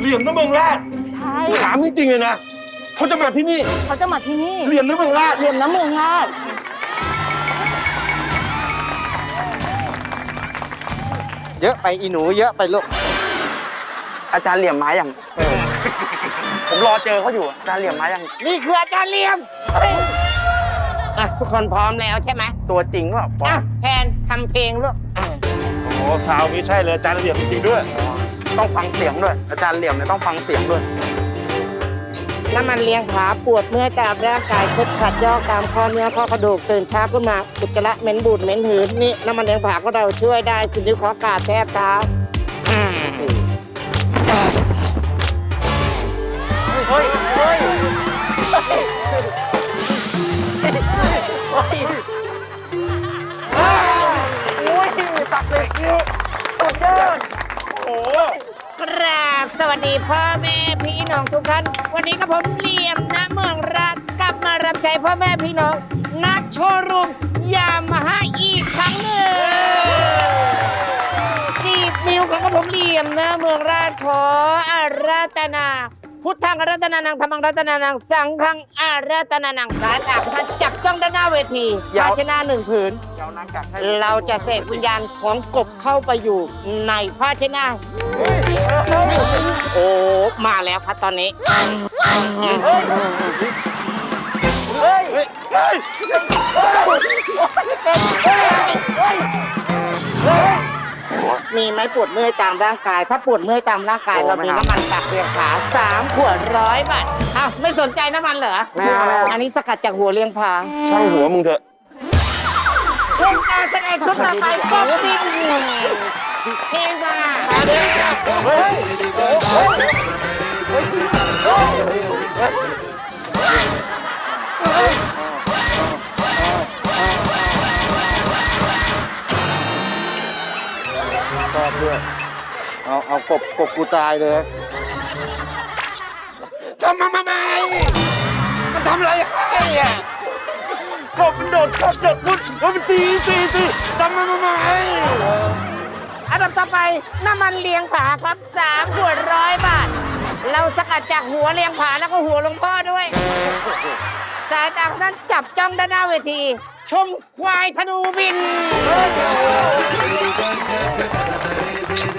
เหลี่ยมน้ำเมืองราชใช่ถามจริงๆเลยนะเขาจะมาที่นี่ เขาจะมาที่นี่ เหลี่ยมน้ำเมืองราชเหลี่ยมน้ำเมืองราชเยอะไปอีหนูเยอะไปลูก อาจารย์เหลี่ยมไม้อย่างผมรอเจอเขาอยู่อาจารย์เหลี่ยมไม้อย่างนี่คืออาจารย์เหลี่ยมอะทุกคนพร้อมแล้วใช่ไหมตัวจริงว่าอะแทนทำเพลงลูกอะโอ้ซาวนี้ใช่เลยอาจารย์เหลี่ยมจริงๆด้วย ต้องฟังเสียงด้วย อาจารย์เหลี่ยมเนี่ยต้องฟังเสียงด้วย น้ำมันเลี้ยงขาปวดเมื่อยตามร่างกายคดขัดย่อตามข้อเนื้อข้อกระดูกตื่นเช้าขึ้นมาอุจจาระเหม็นบูดเหม็นหืนนี่น้ำมันเลี้ยงขาก็เราช่วยได้คุณนิ้วขอกาดแทบเท้าเวัสดีพ่อแม่พี่น้องทุกท่าน วันนี้กับผมเหลี่ยมนะเมืองรัฐกลับมารับใช้พ่อแม่พี่น้องนัดโชว์รูมยามาฮ่าอีกครั้งหนึ่งจีบนิ้วของกับผมเหลี่ยมนะเมืองราชขออาราธนา พุทธังอารัตนานังธรรมังอารัตนานัง สังฆังอารัตนานังสายตาท่านจับจ้องด้านหน้าเวทีภาชนะหนึ่งผืนเดี๋ยวนั่งกักให้เราจะเสกวิญญาณของกบเข้าไปอยู่ในภาชนะ โอ้ มาแล้วครับตอนนี้ มีไหมปวดเมื่อยตามร่างกาย ถ้าปวดเมื่อยตามร่างกายเรามีน้ำมันตักเรียงขาสามขวดร้อยบาทอ้าวไม่สนใจน้ำมันเหรอไม่เอาไม่เอา อันนี้สกัดจากหัวเลี้ยงผาช่างหัวมึงเถอะ ช่วงการแสดงชุดต่อไปก็บินเพลงมาเฮ้ยช อบด้วย เอาเอากบกบกูตายเลยทำมาทำไมมันทำอะไรให้อะกบมันโดดกบโดดพุดมันตีตีตีทำมาทำไมอันดับต่อไปน้ำมันเลี้ยงผาครับสามขวดร้อยบาท เราสกัดจากหัวเลี้ยงผาแล้วก็หัวหลวงพ่อด้วย สายตาของท่านจับจ้องด้านหน้าเวที ชมควายธนูบิน